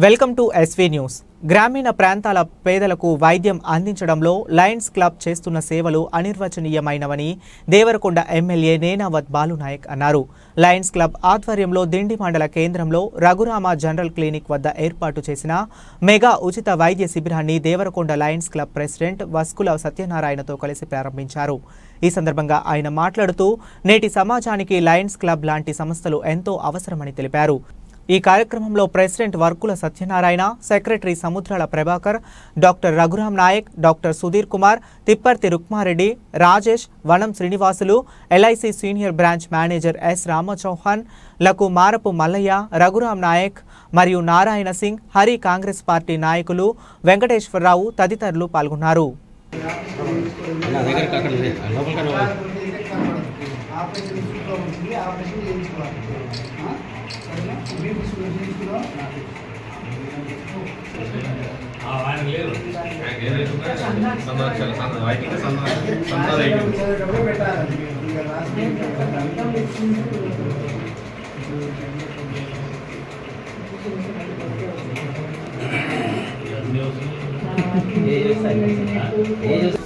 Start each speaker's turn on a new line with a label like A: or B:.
A: Welcome to SV news. గ్రామీణ ప్రాంతాల పేదలకు వైద్యం అందించడంలో లయన్స్ క్లబ్ చేస్తున్న సేవలు అనిర్వచనీయమైనవని దేవరకొండ ఎమ్మెల్యే నేనావత్ బాలునాయక్ అన్నారు. లయన్స్ క్లబ్ ఆధ్వర్యంలో దిండి మండల కేంద్రంలో రఘురామ జనరల్ క్లినిక్ వద్ద ఏర్పాటు చేసిన మెగా ఉచిత వైద్య శిబిరాన్ని Devarakonda lions club president Vaskula సత్యనారాయణతో కలిసి ప్రారంభించారు. ఈ సందర్భంగా ఆయన మాట్లాడుతూ నేటి సమాజానికి లయన్స్ క్లబ్ లాంటి సంస్థలు ఎంతో అవసరమని తెలిపారు. ఈ కార్యక్రమంలో president Varkula Satyanarayana secretary Samudrala Prabhakar doctor Raghuram Nayak doctor Sudheer Kumar Tipparthi Rukmareddy Rajesh Vanam Srinivasulu LIC senior branch manager S రామచౌహాన్లకు Marapu Mallaiah Raghuram Naik మరియు నారాయణ సింగ్ హరి కాంగ్రెస్ పార్టీ నాయకులు వెంకటేశ్వరరావు తదితరులు పాల్గొన్నారు
B: ఆపరేషన్ చేయించుకోవాలి మీరు తీసుకుని తీసుకున్నాం చదివేటప్పుడు
C: ఏ